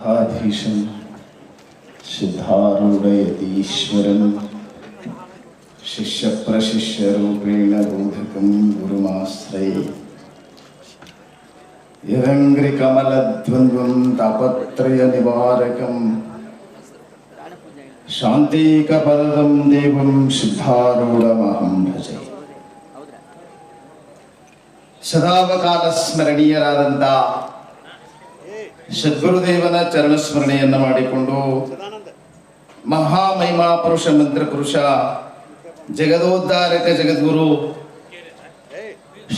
சித்தாதீசன் சித்தாரூடயதீஸ்வரன். சிஷ்யப்பிரசிஷ்யரூபேண பூதகம் குருமாஸ்ரே இரங்கிரிகமலத்வந்துவம் தபத்ரய நிவாரகம் சாந்தீகபதம் தேவம் சித்தாரூடமகம் பஜை ಸದಾವಕಾಲ ಸದ್ಗುರುದೇವನ ಚರಣ ಸ್ಮರಣೆಯನ್ನು ಮಾಡಿಕೊಂಡು ಮಹಾಮಹಿಮಾ ಪುರುಷ ಮಂತ್ರ ಪುರುಷ, ಜಗದೋದ್ಧಾರಕ ಜಗದ್ಗುರು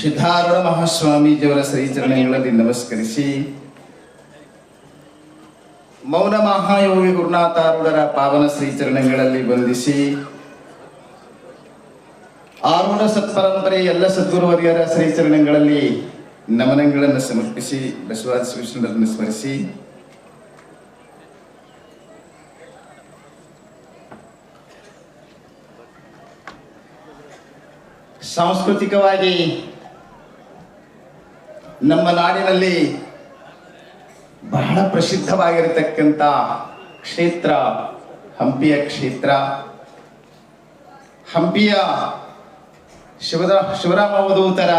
ಸಿದ್ಧಾರೂಢ ಮಹಾಸ್ವಾಮೀಜಿಯವರ ಶ್ರೀಚರಣೆಗಳಲ್ಲಿ ನಮಸ್ಕರಿಸಿ. ಮೌನ ಮಹಾಯೋಗಿ ಗುರುನಾಥಾರೂಢರ ಪಾವನ ಶ್ರೀಚರಣಗಳಲ್ಲಿ ಬಂಧಿಸಿ ಆರುಣ ಸತ್ಪರಂಪರೆ ಎಲ್ಲ ಸದ್ಗುರುವರಿಯರ ಶ್ರೀಚರಣಗಳಲ್ಲಿ ನಮನಗಳನ್ನು ಸಮರ್ಪಿಸಿ ಬಸವರಾಜ್ ಶ್ರೀಕೃಷ್ಣರನ್ನು ಸ್ಮರಿಸಿ ಸಾಂಸ್ಕೃತಿಕವಾಗಿ ನಮ್ಮ ನಾಡಿನಲ್ಲಿ ಬಹಳ ಪ್ರಸಿದ್ಧವಾಗಿರತಕ್ಕಂಥ ಕ್ಷೇತ್ರ ಹಂಪಿಯ ಕ್ಷೇತ್ರ ಹಂಪಿಯ ಶಿವದ ಶಿವರಾಮಾವಧೂತರ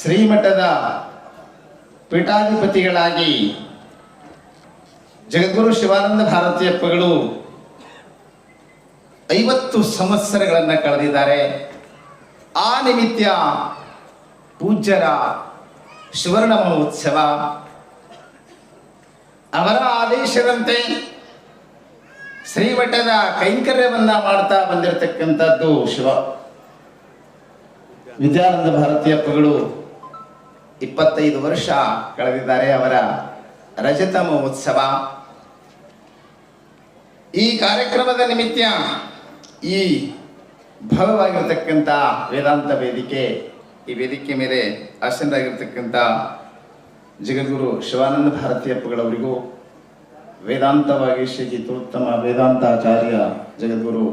ಶ್ರೀಮಠದ ಪೀಠಾಧಿಪತಿಗಳಾಗಿ ಜಗದ್ಗುರು ಶಿವಾನಂದ ಭಾರತೀಯಪ್ಪಗಳು ಐವತ್ತು ಸಂವತ್ಸರಗಳನ್ನು ಕಳೆದಿದ್ದಾರೆ. ಆ ನಿಮಿತ್ಯ ಪೂಜ್ಯರ ಸುವರ್ಣ ಮಹೋತ್ಸವ ಅವರ ಆದೇಶದಂತೆ ಶ್ರೀಮಠದ ಕೈಂಕರ್ಯವನ್ನ ಮಾಡ್ತಾ ಬಂದಿರತಕ್ಕಂಥದ್ದು ಶಿವ. ವಿದ್ಯಾನಂದ ಭಾರತೀಯಪ್ಪಗಳು ಇಪ್ಪತ್ತೈದು ವರ್ಷ ಕಳೆದಿದ್ದಾರೆ ಅವರ ರಜತ ಮಹೋತ್ಸವ. ಈ ಕಾರ್ಯಕ್ರಮದ ನಿಮಿತ್ತ ಈ ಭವ್ಯವಾಗಿರತಕ್ಕಂಥ ವೇದಾಂತ ವೇದಿಕೆ, ಈ ವೇದಿಕೆ ಮೇಲೆ ಆಸನರಾಗಿರ್ತಕ್ಕಂಥ ಜಗದ್ಗುರು ಶಿವಾನಂದ ಭಾರತೀಯಪ್ಪಗಳವರಿಗೂ ವೇದಾಂತವಾಗಿ ಶ್ರೀ ಗೀತೋತ್ತಮ ವೇದಾಂತಾಚಾರ್ಯ ಜಗದ್ಗುರು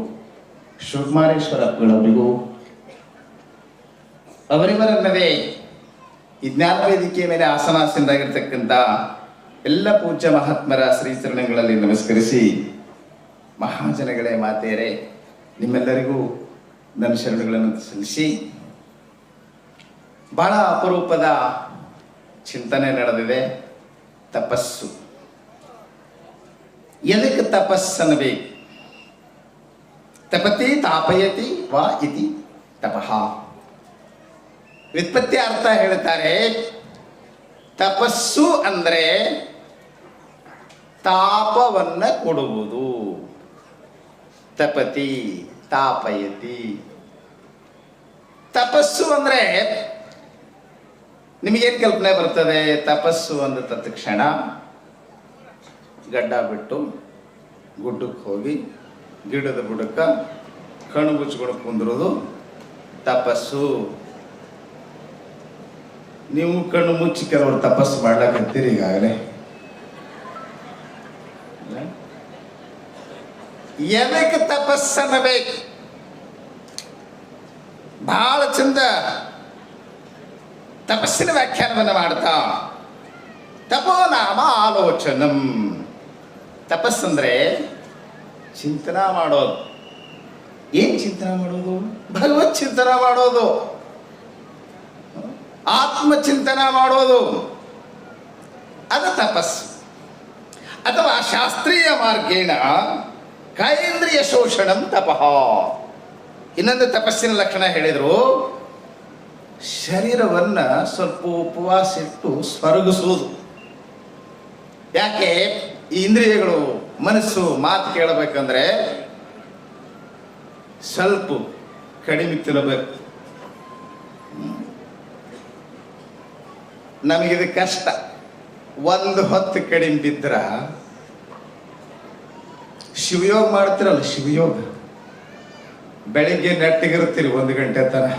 ಶಿವಕುಮಾರೇಶ್ವರಪ್ಪಗಳವರಿಗೂ ಅವರಿವರಲ್ಲದೆ ಈ ಜ್ಞಾನ ವೇದಿಕೆಯ ಮೇಲೆ ಆಸನಾಸೀನರಾಗಿರ್ತಕ್ಕಂಥ ಎಲ್ಲ ಪೂಜ್ಯ ಮಹಾತ್ಮರ ಶ್ರೀಚರಣಗಳಲ್ಲಿ ನಮಸ್ಕರಿಸಿ ಮಹಾಜನಗಳೇ ಮಾತೆಯರೇ, ನಿಮ್ಮೆಲ್ಲರಿಗೂ ನನ್ನ ಶರಣಗಳನ್ನು ಸಲ್ಲಿಸಿ ಬಹಳ ಅಪರೂಪದ ಚಿಂತನೆ ನಡೆದಿದೆ. ತಪಸ್ಸು. ಎದಕ್ಕೆ ತಪಸ್ಸನ್ನಬೇಕು ತಪತಿ ತಾಪಯತಿ ವಾ ಇತಿ ತಪಃ. ವ್ಯುತ್ಪತ್ತಿ ಅರ್ಥ ಹೇಳ್ತಾರೆ ತಪಸ್ಸು ಅಂದರೆ ತಾಪವನ್ನ ಕೊಡುವುದು. ತಪತಿ, ತಾಪಯತಿ. ತಪಸ್ಸು ಅಂದರೆ ನಿಮಗೇನು ಕಲ್ಪನೆ ಬರ್ತದೆ? ತಪಸ್ಸು ಅಂದ ತತ್ಕ್ಷಣ ಗಡ್ಡ ಬಿಟ್ಟು ಗುಡ್ಡಕ್ಕೆ ಹೋಗಿ ಗಿಡದ ಬುಡಕ್ಕ ಕಣ್ಣು ಕುಂದ್ರೋದು ತಪಸ್ಸು. ನೀವು ಕಣ್ಣು ಮುಚ್ಚಿ ಕೆಲವರು ತಪಸ್ಸು ಮಾಡ್ಲಕತ್ತೀರಿ ಈಗಾಗಲೇ? ಎದಕ್ಕೆ ತಪಸ್ಸನ್ನ ಬೇಕು? ಬಹಳ ಚಂದ ತಪಸ್ಸಿನ ವ್ಯಾಖ್ಯಾನವನ್ನು ಮಾಡ್ತಾ. ತಪೋ ನಾಮ ಆಲೋಚನಂ. ತಪಸ್ಸಂದ್ರೆ ಚಿಂತನ ಮಾಡೋದು. ಏನ್ ಚಿಂತನ ಮಾಡೋದು? ಭಗವತ್ ಚಿಂತನ ಮಾಡೋದು. ಆತ್ಮ ಚಿಂತನೆ ಮಾಡೋದು. ಅದು ತಪಸ್ಸು. ಅಥವಾ ಶಾಸ್ತ್ರೀಯ ಮಾರ್ಗೇಣ ಕೈಂದ್ರಿಯ ಶೋಷಣಂ ತಪಃ. ಇನ್ನೊಂದು ತಪಸ್ಸಿನ ಲಕ್ಷಣ ಹೇಳಿದರು. ಶರೀರವನ್ನ ಸ್ವಲ್ಪ ಉಪವಾಸ ಇಟ್ಟು ಸ್ವರ್ಗಿಸುವುದು. ಯಾಕೆ? ಈ ಇಂದ್ರಿಯಗಳು, ಮನಸ್ಸು ಮಾತು ಕೇಳಬೇಕಂದ್ರೆ ಸ್ವಲ್ಪ ಕಡಿಮೆ ತಿನ್ನಬೇಕು. ನಮಗಿದು ಕಷ್ಟ. ಒಂದು ಹೊತ್ತು ಕಡಿಮೆ ಬಿದ್ರ ಶಿವಯೋಗ ಮಾಡ್ತಿರಲ್ಲ, ಶಿವಯೋಗ. ಬೆಳಿಗ್ಗೆ ನೆಟ್ಟಿಗಿರ್ತೀರಿ ಒಂದು ಗಂಟೆ ತನ.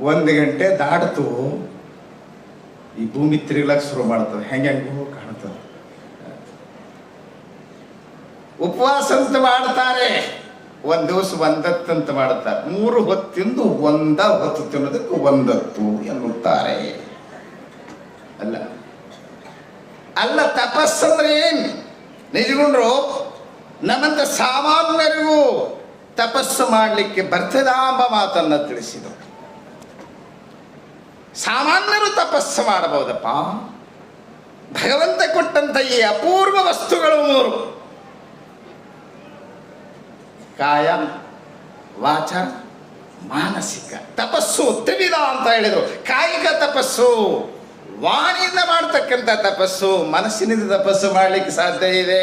ಒಂದು ಗಂಟೆ ದಾಡ್ತು ಈ ಭೂಮಿ ತಿರುಗ್ಲಕ್ಕೆ ಶುರು ಮಾಡ್ತದೆ. ಹೆಂಗೆ ಹೆಂಗೆ ಕಾಣ್ತದೆ. ಉಪವಾಸ ಅಂತ ಮಾಡ್ತಾರೆ. ಒಂದ್ ದಿವಸ ಒಂದತ್ತಂತ ಮಾಡ್ತಾರೆ. ಮೂರು ಹೊತ್ತಿಂದು ಒಂದ ಹೊತ್ತು ತಿನ್ನೋದಕ್ಕೆ ಒಂದತ್ತು ಎನ್ನುತ್ತಾರೆ. ಅಲ್ಲ. ಅಲ್ಲ, ತಪಸ್ಸಂದ್ರೆ ಏನು? ನಿಜಗೊಂಡ್ರು, ನಮ್ಮಂತ ಸಾಮಾನ್ಯರಿಗೂ ತಪಸ್ಸು ಮಾಡಲಿಕ್ಕೆ ಬರ್ತದ ಎಂಬ ಮಾತನ್ನು ತಿಳಿಸಿದರು ಸಾಮಾನ್ಯರು ತಪಸ್ಸು ಮಾಡಬಹುದಪ್ಪ? ಭಗವಂತ ಕೊಟ್ಟಂತ ಈ ಅಪೂರ್ವ ವಸ್ತುಗಳು ಮೂರು. ಕಾಯ, ವಾಚ, ಮಾನಸಿಕ. ತಪಸ್ಸು ತ್ರಿವಿಧ ಅಂತ ಹೇಳಿದರು. ಕಾಯಿಕ ತಪಸ್ಸು. ವಾಣಿಯಿಂದ ಮಾಡ್ತಕ್ಕಂಥ ತಪಸ್ಸು, ಮನಸ್ಸಿನಿಂದ ತಪಸ್ಸು ಮಾಡಲಿಕ್ಕೆ ಸಾಧ್ಯ ಇದೆ.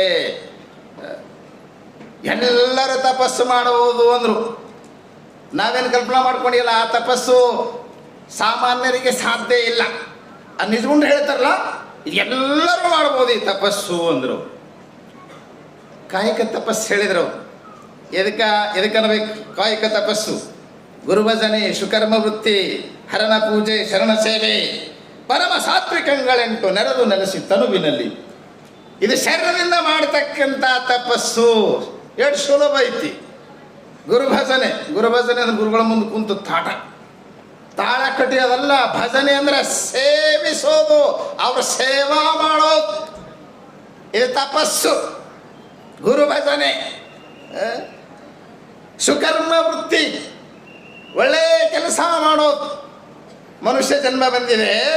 ಎಲ್ಲರೂ ತಪಸ್ಸು ಮಾಡುವುದು ಅಂದರು. ನಾವೇನು ಕಲ್ಪನಾ ಮಾಡ್ಕೊಂಡಿಲ್ಲ, ಆ ತಪಸ್ಸು ಸಾಮಾನ್ಯರಿಗೆ ಸಾಧ್ಯ ಇಲ್ಲ. ನಿಜಗೊಂಡು ಹೇಳ್ತಾರಲ್ಲ ಎಲ್ಲರೂ ಮಾಡ್ಬೋದು ಈ ತಪಸ್ಸು ಅಂದರು. ಕಾಯಕ ತಪಸ್ಸು ಹೇಳಿದ್ರು ಎದಕ್ಕ ಎದಕ್ಕನ್ಬೇಕು ಕಾಯಕ ತಪಸ್ಸು. ಗುರುಭಜನೆ ಶುಕರ್ಮ ವೃತ್ತಿ, ಹರಣ ಪೂಜೆ, ಶರಣ ಸೇವೆ. ಪರಮ ಸಾತ್ವಿಕಗಳೆಂಟು ನೆರೆದು ನೆಲೆಸಿ ತನುವಿನಲ್ಲಿ. ಇದು ಶರೀರದಿಂದ ಮಾಡತಕ್ಕಂಥ ತಪಸ್ಸು. ಎಷ್ಟು ಸುಲಭ ಐತಿ. ಗುರುಭಜನೆ ಗುರುಭಜನೆ ಅಂದ್ರೆ ಗುರುಗಳ ಮುಂದೆ ಕುಂತು ತಾಟ. ತಾಳ ಕಟ್ಟಿಯೋದಲ್ಲ ಭಜನೆ ಅಂದ್ರೆ ಸೇವಿಸೋದು. ಅವ್ರ ಸೇವಾ ಮಾಡೋದು. ಇದು ತಪಸ್ಸು. ಗುರು ಭಜನೆ? ಸುಕರ್ಮ ವೃತ್ತಿ. ಒಳ್ಳೆ ಕೆಲಸ ಮಾಡೋದು. ಮನುಷ್ಯ ಜನ್ಮ ಬಂದಿದೆ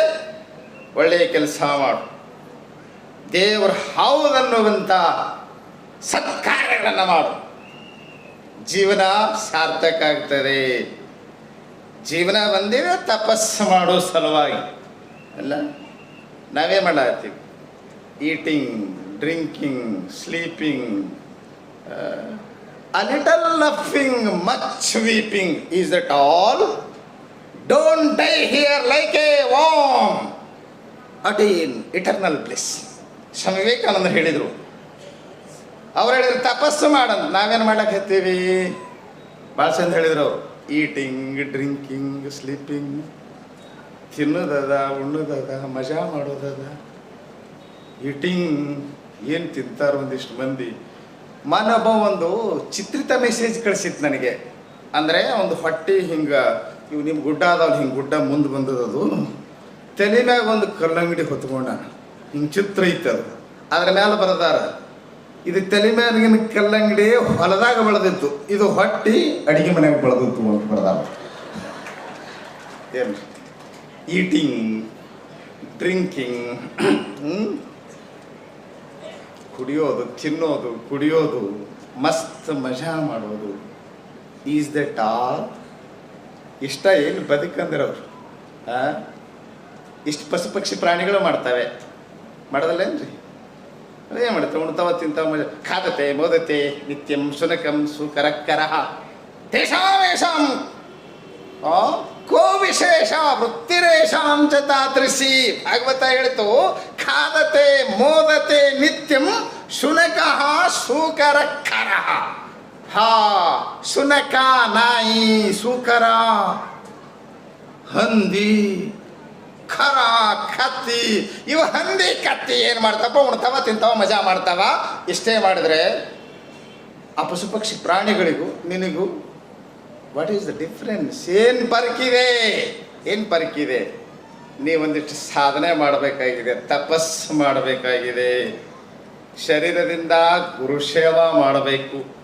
ಒಳ್ಳೆಯ ಕೆಲಸ ಮಾಡು. ದೇವರು ಹೌದನ್ನುವಂಥ ಸತ್ಕಾರ್ಯಗಳನ್ನು ಮಾಡು. ಜೀವನ ಸಾರ್ಥಕ ಆಗ್ತದೆ. ಜೀವನ ಬಂದಿದೆ ತಪಸ್ಸು ಮಾಡೋ ಸಲುವಾಗಿ. ಅಲ್ಲ? ನಾವೇ ಮಾಡತ್ತೀವಿ. Eating, drinking, sleeping uh, little laughing, much weeping is that all don't die here like a worm at in eternal place Swami Vivekananda ಹೇಳಿದರು. ಅವ್ರು ಹೇಳಿದ್ರು, ತಪಸ್ಸು ಮಾಡೋಣ ನಾವೇನು ಹತ್ತೀವಿ? ಭಾಳ ಚಂದ ಹೇಳಿದ್ರು ಈಟಿಂಗ್ ಡ್ರಿಂಕಿಂಗ್ ಸ್ಲೀಪಿಂಗ್ ತಿನ್ನೋದದ, ಉಣ್ಣೋದದ, ಮಜಾ ಮಾಡೋದದ ಈಟಿಂಗ್ ಏನು ತಿಂತಾರ ಒಂದಿಷ್ಟು ಮಂದಿ. ಮನೊಬ್ಬ ಒಂದು ಚಿತ್ರಿತ ಮೆಸೇಜ್ ಕಳಿಸಿತ್ತು ನನಗೆ. ಅಂದರೆ ಒಂದು ಹೊಟ್ಟೆ ಹಿಂಗೆ ಇವು ನಿಮ್ಮ ಗುಡ್ಡ ಅದಾವಲ್ಲ ಹಿಂಗೆ ಗುಡ್ಡ ಮುಂದೆ ಬಂದದದು ತಲೆ ಮ್ಯಾಗ ಒಂದು ಕಲ್ಲಂಗಡಿ ಹೊತ್ಕೊಂಡ. ಹಿಂಗೆ ಚಿತ್ರ ಐತೆ ಅದು. ಅದ್ರ ಮೇಲೆ ಬರದಾರ. ಇದು ತಲೆ ಮ್ಯಾಲಿನ ಕಲ್ಲಂಗಡಿ ಹೊಲದಾಗ ಬೆಳೆದಿತ್ತು. ಇದು ಹೊಟ್ಟಿ ಅಡಿಗೆ ಮನೆಗೆ ಬೆಳೆದಿತ್ತು ಅಂತ ಬರದಾರ. ಏನು? ಈಟಿಂಗ್ ಡ್ರಿಂಕಿಂಗ್ ಕುಡಿಯೋದು, ತಿನ್ನೋದು, ಕುಡಿಯೋದು, ಮಸ್ತ್ ಮಜಾ ಮಾಡೋದು. ಈಸ್ ದಟ್ ಆಲ್ ಇಷ್ಟ ಏನು ಬದುಕಂದಿರವ್ರು ಇಷ್ಟು ಪಶು ಪಕ್ಷಿ ಪ್ರಾಣಿಗಳು ಮಾಡ್ತವೆ. ಮಾಡೋದಲ್ಲೇನ್ರಿ ಅದೇ ಮಾಡುತ್ತೆ ಉಣ್ತಾವ ತಿಂತಾವ ಖಾದತೆ ಮೋದತೆ ನಿತ್ಯಂ ಸುನಕಂ ಸುಕರಕ್ಕರ ತೇಷಾಮೇಷಾಂ ಆ, ಕೋ ವಿಶೇಷ ವೃತ್ತಿರೇಷಾಂ ಚ ತಾದೃಶಿ. ಭಾಗವತ ಹೇಳಿತು ಖಾದತೆ ಮೋದತೆ ನಿತ್ಯಂ ಶುನಕಃ ಸೂಕರಕ್ಕರ ಹಾ, ಸುನಕ ನಾಯಿ ಸೂಕರ, ಹಂದಿ ಖರ, ಕತ್ತಿ, ಇವ ಹಂದಿ, ಕತ್ತಿ ಏನು ಮಾಡ್ತಾವ? ಉಣ್ತಾವ, ತಿಂತಾವ, ಮಜಾ ಮಾಡ್ತಾವ. ಇಷ್ಟೇ ಮಾಡಿದ್ರೆ ಆ ಪಶು ಪಕ್ಷಿ ಪ್ರಾಣಿಗಳಿಗೂ ನಿನಗೂ ವಾಟ್ ಈಸ್ ದ ಡಿಫ್ರೆನ್ಸ್ ಏನು ಪರ್ಕಿದೆ ಏನು ಪರ್ಕಿದೆ ನೀವೊಂದಿಷ್ಟು ಸಾಧನೆ ಮಾಡಬೇಕಾಗಿದೆ, ತಪಸ್ಸು ಮಾಡಬೇಕಾಗಿದೆ. ಶರೀರದಿಂದ ಗುರುಸೇವಾ ಮಾಡಬೇಕು.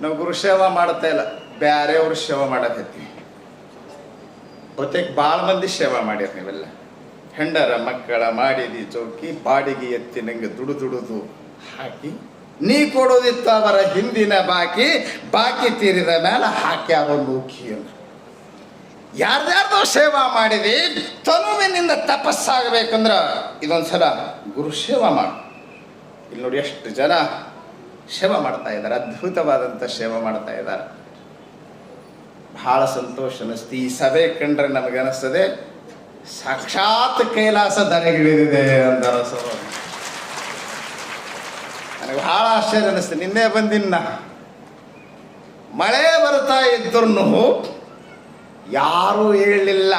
ನಾವು ಗುರುಸೇವಾ ಮಾಡ್ತಾ ಇಲ್ಲ ಬ್ಯಾರೆಯವ್ರ ಸೇವಾ ಮಾಡಕತ್ತೀವಿ ಬಹುತೇಕ ಭಾಳ ಮಂದಿ ಸೇವಾ ಮಾಡ್ಯಾರ ನೀವೆಲ್ಲ. ಹೆಂಡರ ಮಕ್ಕಳ ಮಾಡಿದಿ ಚೌಕಿ, ಬಾಡಿಗೆ ಎತ್ತಿ ನಂಗೆ ದುಡು ದುಡುದು ಹಾಕಿ, ನೀ ಕೊಡೋದಿತ್ತು ಅವರ ಹಿಂದಿನ ಬಾಕಿ ಬಾಕಿ ತೀರಿದ ಮೇಲೆ ಹಾಕಿ ಅವನು ಅಂತ ಯಾರ್ಯಾರ್ದೋ ಸೇವಾ ಮಾಡಿದಿ, ತನುವಿನಿಂದ ತಪಸ್ಸಾಗಬೇಕಂದ್ರ ಇದೊಂದ್ಸಲ ಗುರು ಸೇವಾ ಮಾಡು. ಇಲ್ಲಿ ನೋಡಿ ಎಷ್ಟು ಜನ ಸೇವಾ ಮಾಡ್ತಾ ಇದ್ದಾರೆ ಅದ್ಭುತವಾದಂಥ ಸೇವಾ ಮಾಡ್ತಾ ಇದ್ದಾರೆ. ಬಹಳ ಸಂತೋಷ ಅನಿಸ್ತು ಈ ಸಭೆ ಕಂಡ್ರೆ ನಮಗನಿಸ್ತದೆ ಸಾಕ್ಷಾತ್ ಕೈಲಾಸ ದರೆಗಿಳಿದಿದೆ ಅಂತ ನನಗೆ ಬಹಳ ಆಶ್ಚರ್ಯ ಅನಿಸ್ತು ನಿನ್ನೆ ಬಂದಿನ್ನ ಮಳೆ ಬರ್ತಾ ಇದ್ರೂ ಯಾರೂ ಹೇಳಲಿಲ್ಲ.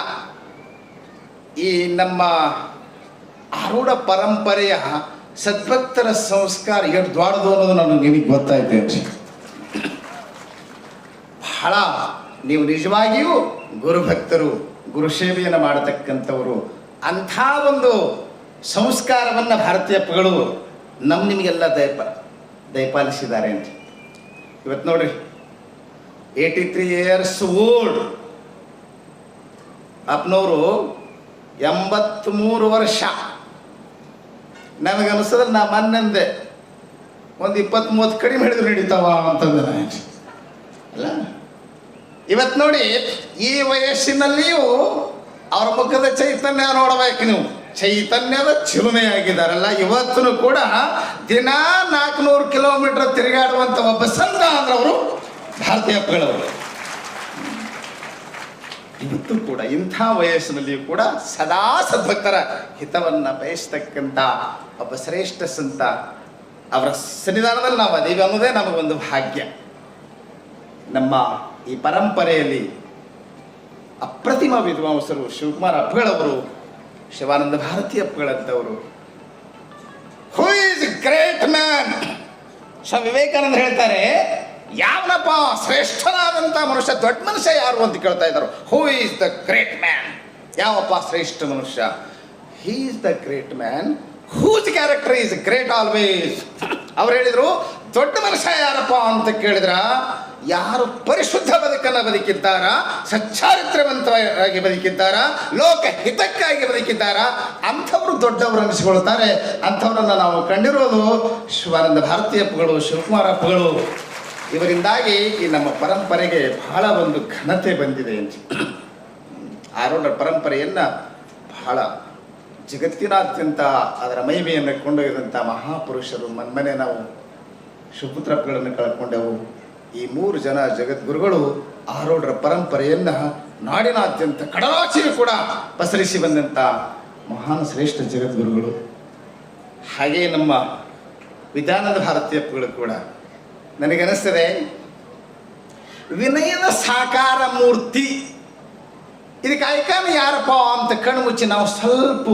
ಈ ನಮ್ಮ ಆರೂಢ ಪರಂಪರೆಯ ಸದ್ಭಕ್ತರ ಸಂಸ್ಕಾರ ಎಷ್ಟು ದೊಡ್ಡದು ಅನ್ನೋದು ನನಗೆ ನಿಮಗೆ ಗೊತ್ತಾಯ್ತು ಬಹಳ ನೀವು ನಿಜವಾಗಿಯೂ ಗುರುಭಕ್ತರು, ಗುರು ಸೇವೆಯನ್ನು ಮಾಡತಕ್ಕಂಥವರು. ಅಂಥ ಒಂದು ಸಂಸ್ಕಾರವನ್ನು ಭಾರತೀಯಪ್ಪಗಳು ನಮ್ಮ ನಿಮಗೆಲ್ಲ ದಯಪ, ದಯಪಾಲಿಸಿದ್ದಾರೆ ಅಂತ ಇವತ್ತು ನೋಡ್ರಿ ಏಯ್ಟಿ ತ್ರೀ ಇಯರ್ಸ್ ಓಲ್ಡ್ ಅಪ್ನವರು ಎಂಬತ್ತ್ಮೂರು ವರ್ಷ. ನನಗನ್ನಿಸಿದ್ರೆ ನಾ ಮೊನ್ನೆಂದೆ ಒಂದು ಇಪ್ಪತ್ತು ಮೂವತ್ತು ಕಡಿಮೆ ಹಿಡಿದ್ರು ನಡೀತಾವ ಅಂತಂದೆ. ಅಲ್ಲ? ಇವತ್ತು ನೋಡಿ, ಈ ವಯಸ್ಸಿನಲ್ಲಿಯೂ ಅವರ ಮುಖದ ಚೈತನ್ಯ ನೋಡಬೇಕು ನೀವು. ಚೈತನ್ಯದ ಚಿಲುಮೆಯಾಗಿದ್ದಾರಲ್ಲ ಇವತ್ತು ಕೂಡ ದಿನ ನಾಲ್ಕುನೂರು ಕಿಲೋಮೀಟರ್ ತಿರುಗಾಡುವಂಥ ಒಬ್ಬ ಸಂತ ಅಂದ್ರೆ ಅವರು ಭಾರತೀಯ ಇವತ್ತು ಕೂಡ, ಇಂಥ ವಯಸ್ಸಿನಲ್ಲಿಯೂ ಕೂಡ ಸದಾ ಸದ್ಭಕ್ತರ ಹಿತವನ್ನ ಬಯಸ್ತಕ್ಕಂಥ ಒಬ್ಬ ಶ್ರೇಷ್ಠ ಸಂತ ಅವರ ಸನ್ನಿಧಾನದಲ್ಲಿ ನಾವು ಅದೀವಿ ಅನ್ನೋದೇ ನಮಗೊಂದು ಭಾಗ್ಯ. ನಮ್ಮ ಈ ಪರಂಪರೆಯಲ್ಲಿ ಅಪ್ರತಿಮ ವಿದ್ವಾಂಸರು ಶಿವಕುಮಾರ್ ಅಪ್ಪಗಳವರು Shivananda Bharati ಅಪ್ಪಗಳಂತವರು who is great man Swami Vivekananda ಹೇಳ್ತಾರೆ ಯಾವನಪ್ಪ ಶ್ರೇಷ್ಠನಾದಂಥ ಮನುಷ್ಯ, ದೊಡ್ಡ ಮನುಷ್ಯ ಯಾರು ಅಂತ ಕೇಳ್ತಾ ಇದ್ದಾರೆ. Who is the great man ಯಾವಪ್ಪ ಶ್ರೇಷ್ಠ ಮನುಷ್ಯ? He is the great man whose character is great always ಅವ್ರು ಹೇಳಿದ್ರು, ದೊಡ್ಡ ಮನುಷ್ಯ ಯಾರಪ್ಪ ಅಂತ ಕೇಳಿದ್ರ, ಯಾರು ಪರಿಶುದ್ಧ ಬದುಕನ್ನು ಬದುಕಿದ್ದಾರ ಸಚ್ಚಾರಿತ್ರವಂತವಾಗಿ ಬದುಕಿದ್ದಾರ, ಲೋಕ ಹಿತಕ್ಕಾಗಿ ಬದುಕಿದ್ದಾರ, ಅಂಥವ್ರು ದೊಡ್ಡವರು ಅನಿಸಿಕೊಳ್ತಾರೆ ಅಂಥವ್ರನ್ನ ನಾವು ಕಂಡಿರೋದು ಶಿವಾನಂದ ಭಾರತೀಯಪ್ಪಗಳು ಶಿವಕುಮಾರ ಅಪ್ಪಗಳು ಇವರಿಂದಾಗಿ ಈ ನಮ್ಮ ಪರಂಪರೆಗೆ ಬಹಳ ಒಂದು ಘನತೆ ಬಂದಿದೆ ಅಂತ. ಆರೋಢ ಪರಂಪರೆಯನ್ನು ಬಹಳ ಜಗತ್ತಿನಾದ್ಯಂತ ಅದರ ಮಹಿಮೆಯನ್ನು ಕೊಂಡೊಯ್ದಂಥ ಮಹಾಪುರುಷರು ಮನ್ಮನೆ ನಾವು ಶಿವಪುತ್ರಪ್ಪಗಳನ್ನು ಕಳ್ಕೊಂಡೆವು. ಈ ಮೂರು ಜನ ಜಗದ್ಗುರುಗಳು ಆರೋಢರ ಪರಂಪರೆಯನ್ನು ನಾಡಿನಾದ್ಯಂತ ಕಡಲಾಚೆಯೂ ಕೂಡ ಪಸರಿಸಿ ಬಂದಂಥ ಮಹಾನ್ ಶ್ರೇಷ್ಠ ಜಗದ್ಗುರುಗಳು. ಹಾಗೆಯೇ ನಮ್ಮ ವಿಧಾನದ ಭಾರತೀಯಪ್ಪಗಳು ಕೂಡ ನನಗನ್ನಿಸ್ತದೆ, ವಿನಯದ ಸಾಕಾರ ಮೂರ್ತಿ. ಇದಕ್ಕೆ ಐಕಾನ್ ಯಾರಪ್ಪ ಅಂತ ಕಣ್ಣು ಮುಚ್ಚಿ ನಾವು ಸ್ವಲ್ಪ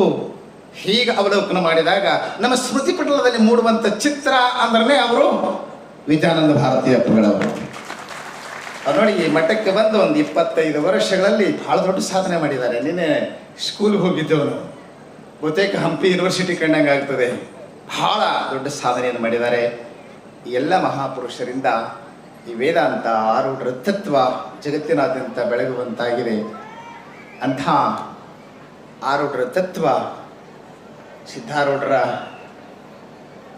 ಹೀಗೆ ಅವಲೋಕನ ಮಾಡಿದಾಗ ನಮ್ಮ ಸ್ಮೃತಿ ಪಟಲದಲ್ಲಿ ಮೂಡುವಂಥ ಚಿತ್ರ ಅಂದ್ರೆ ಅವರು ವಿಜಯಾನಂದ ಭಾರತೀಯ ಅಪ್ಪಗಳವರು. ಅವ್ರು ನೋಡಿ, ಈ ಮಠಕ್ಕೆ ಬಂದು ಒಂದು ಇಪ್ಪತ್ತೈದು ವರ್ಷಗಳಲ್ಲಿ ಬಹಳ ದೊಡ್ಡ ಸಾಧನೆ ಮಾಡಿದ್ದಾರೆ. ನಿನ್ನೆ ಸ್ಕೂಲ್ಗೆ ಹೋಗಿದ್ದೆವು ನಾವು ಬಹುತೇಕ ಹಂಪಿ ಯೂನಿವರ್ಸಿಟಿ ಕಂಡಂಗೆ ಆಗ್ತದೆ ಬಹಳ ದೊಡ್ಡ ಸಾಧನೆಯನ್ನು ಮಾಡಿದ್ದಾರೆ. ಈ ಎಲ್ಲ ಮಹಾಪುರುಷರಿಂದ ಈ ವೇದಾಂತ ಆರು ವೃತ್ತತ್ವ ಜಗತ್ತಿನಾದ್ಯಂತ ಬೆಳಗುವಂತಾಗಿದೆ. ಅಂಥ ಆರು ತತ್ವ ಸಿದ್ಧಾರೂಢರ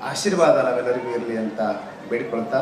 ಆಶೀರ್ವಾದ ನಾವೆಲ್ಲರಿಗೂ ಇರಲಿ ಅಂತ ಬೇಡಿಕೊಳ್ತಾ